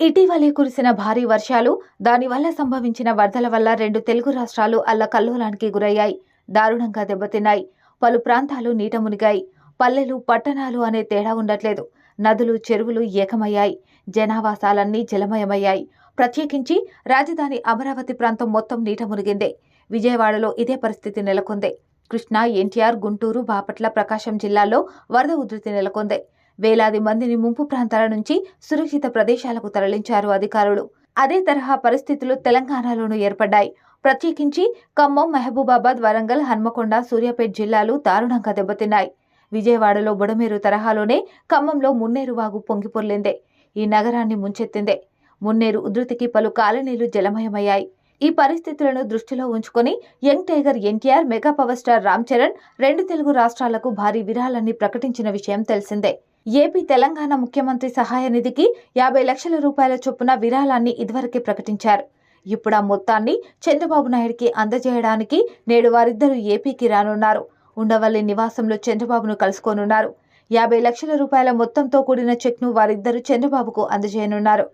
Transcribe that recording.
ఇటీవలే కురిసిన భారీ వర్షాలు దానివల్ల సంభవించిన వరదల వల్ల రెండు తెలుగు రాష్ట్రాలు అల్లకల్లోలానికి గురయ్యాయి. దారుణంగా దెబ్బతిన్నాయి. పలు ప్రాంతాలు నీట మునిగాయి. పల్లెలు పట్టణాలు అనే తేడా ఉండట్లేదు. నదులు చెరువులు ఏకమయ్యాయి. జనావాసాలన్నీ జలమయమయ్యాయి. ప్రత్యేకించి రాజధాని అమరావతి ప్రాంతం మొత్తం నీట మునిగిందే. విజయవాడలో ఇదే పరిస్థితి నెలకొంది. కృష్ణా ఎన్టీఆర్ గుంటూరు బాపట్ల ప్రకాశం జిల్లాల్లో వరద ఉధృతి నెలకొంది. వేలాది మందిని ముంపు ప్రాంతాల నుంచి సురక్షిత ప్రదేశాలకు తరలించారు అధికారులు. అదే తరహా పరిస్థితులు తెలంగాణలోనూ ఏర్పడ్డాయి. ప్రత్యేకించి ఖమ్మం మహబూబాబాద్ వరంగల్ హన్మకొండ సూర్యాపేట్ జిల్లాలు దారుణంగా దెబ్బతిన్నాయి. విజయవాడలో బుడమేరు తరహాలోనే ఖమ్మంలో మున్నేరు వాగు పొంగిపొర్లిందే ఈ నగరాన్ని ముంచెత్తిందే. మున్నేరు ఉధృతికి పలు కాలనీలు జలమయమయ్యాయి. ఈ పరిస్థితులను దృష్టిలో ఉంచుకొని young tiger NTR mega power star Ram Charan రెండు తెలుగు రాష్ట్రాలకు భారీ విరాళాన్ని ప్రకటించిన విషయం తెలిసిందే. ఏపీ తెలంగాణ ముఖ్యమంత్రి సహాయ నిధికి యాభై లక్షల రూపాయల చొప్పున విరాళాన్ని ఇదివరకే ప్రకటించారు. ఇప్పుడు ఆ మొత్తాన్ని చంద్రబాబు నాయుడికి అందజేయడానికి నేడు వారిద్దరూ ఏపీకి రానున్నారు. ఉండవల్లి నివాసంలో చంద్రబాబును కలుసుకోనున్నారు. యాభై లక్షల రూపాయల మొత్తంతో కూడిన చెక్ను వారిద్దరూ చంద్రబాబుకు అందజేయనున్నారు.